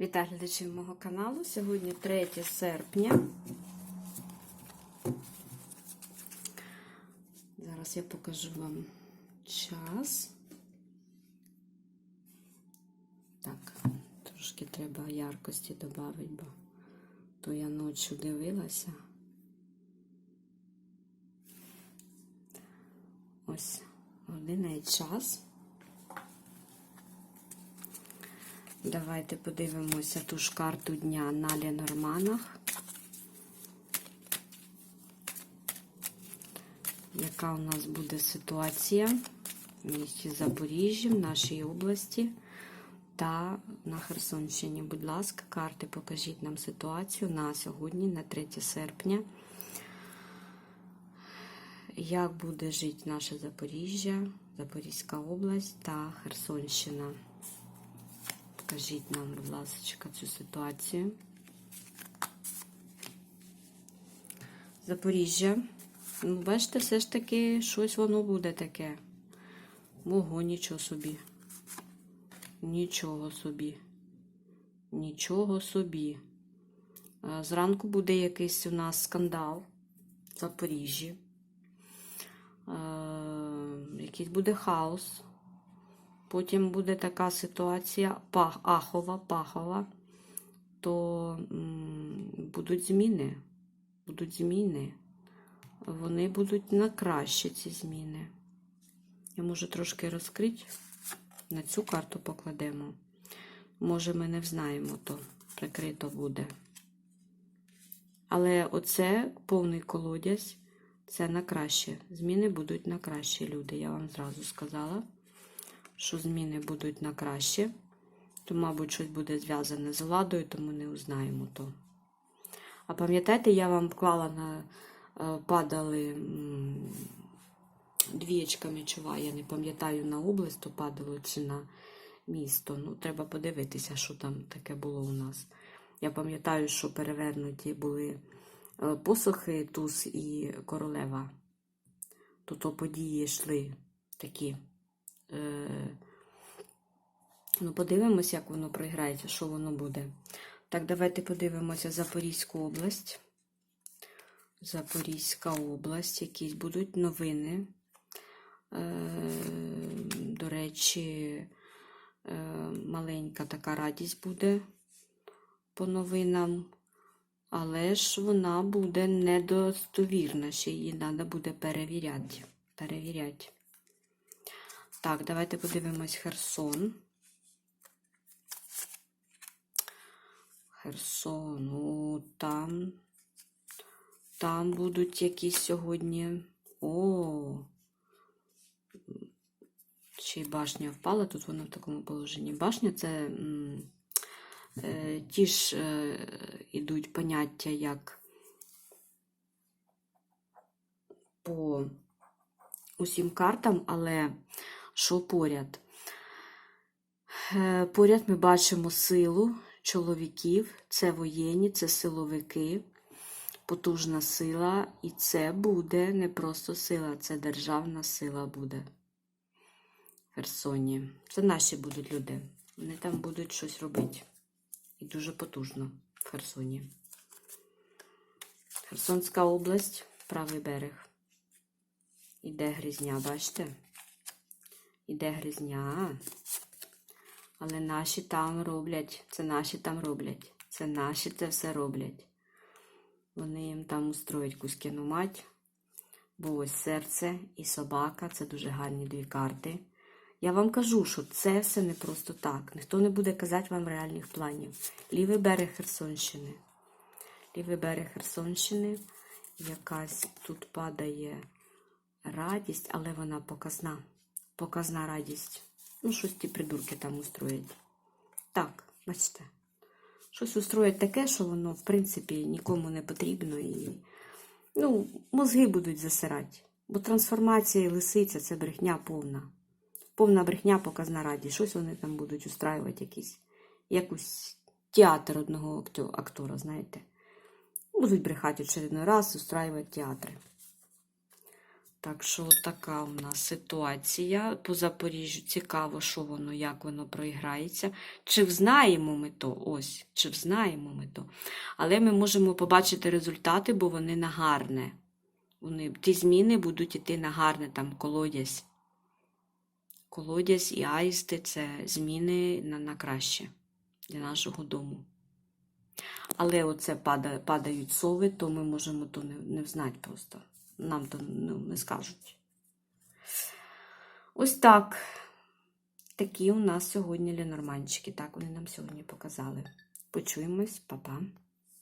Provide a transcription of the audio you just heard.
Вітаю глядачів мого каналу. Сьогодні 3 серпня. Зараз я покажу вам час. Так, трошки треба яркості додати, бо то я ночі дивилася. Ось година і час. Давайте подивимося ту ж карту дня на Ленорманах. Яка у нас буде ситуація в місті Запоріжжя, в нашій області та на Херсонщині? Будь ласка, карти, покажіть нам ситуацію на сьогодні, на 3 серпня. Як буде жити наше Запоріжжя, Запорізька область та Херсонщина? Покажіть нам, будь ласка, цю ситуацію. Запоріжжя. Ну, бачите, все ж таки щось воно буде таке. Ого, нічого собі. Нічого собі. Нічого собі. Зранку буде якийсь у нас скандал в Запоріжжі. Якийсь буде хаос. Потім буде така ситуація пах, ахова, пахова, то м, будуть зміни. Будуть зміни. Вони будуть на краще ці зміни. Я можу трошки розкрити. На цю карту покладемо. Може, ми не знаємо, то прикрито буде. Але оце повний колодязь, це на краще. Зміни будуть на краще, люди. Я вам зразу сказала що зміни будуть на краще, то, мабуть, щось буде зв'язане з владою, тому не узнаємо то. А пам'ятаєте, я вам вклала на е, падали двієчка мечова, я не пам'ятаю на область, то падало чи на місто. Ну, треба подивитися, що там таке було у нас. Я пам'ятаю, що перевернуті були е, посохи Туз і королева. Тут події йшли такі. Е, Ну, подивимось, як воно програється, що воно буде. Так, давайте подивимося Запорізьку область. Запорізька область, якісь будуть новини. Е, До речі, е, маленька така радість буде по новинам, але ж вона буде недостовірна, ще її треба буде перевіряти. перевіряти. Так, давайте подивимось Херсон. Херсон, ну там. Там будуть якісь сьогодні. О! Чи й башня впала, тут вона в такому положенні. Башня це е, ті ж е, ідуть поняття, як по усім картам, але що поряд? Е, Поряд ми бачимо силу чоловіків, це воєнні, це силовики, потужна сила, і це буде не просто сила, це державна сила буде. Херсоні. Це наші будуть люди. Вони там будуть щось робити. І дуже потужно в Херсоні. Херсонська область, правий берег. Іде грізня, бачите? Іде грізня. Але наші там роблять, це наші там роблять. Це наші це все роблять. Вони їм там устроять кузькину мать. Бо ось серце і собака це дуже гарні дві карти. Я вам кажу, що це все не просто так. Ніхто не буде казати вам реальних планів. Лівий берег Херсонщини. Лівий берег Херсонщини. Якась тут падає радість, але вона показна. Показна радість. Ну, щось ті придурки там устроять. Так, бачите. Щось устроять таке, що воно, в принципі, нікому не потрібно. І, ну, мозги будуть засирати. Бо трансформація і лисиця це брехня повна. Повна брехня, показна радість. Щось вони там будуть устраювати якийсь, якусь театр одного актора, знаєте. Будуть брехати очередний раз, устраювати театри. Так що така у нас ситуація по Запоріжжю. Цікаво, що воно, як воно проіграється. Чи взнаємо ми то? Ось, чи взнаємо ми то. Але ми можемо побачити результати, бо вони на гарне. Вони, ті зміни будуть йти на гарне, там колодязь. Колодязь і аїсти це зміни на, на краще для нашого дому. Але оце падають сови, то ми можемо то не, не взнати просто. Нам то ну, не скажуть. Ось так. Такі у нас сьогодні лінорманчики. Так вони нам сьогодні показали. Почуємось, па-па.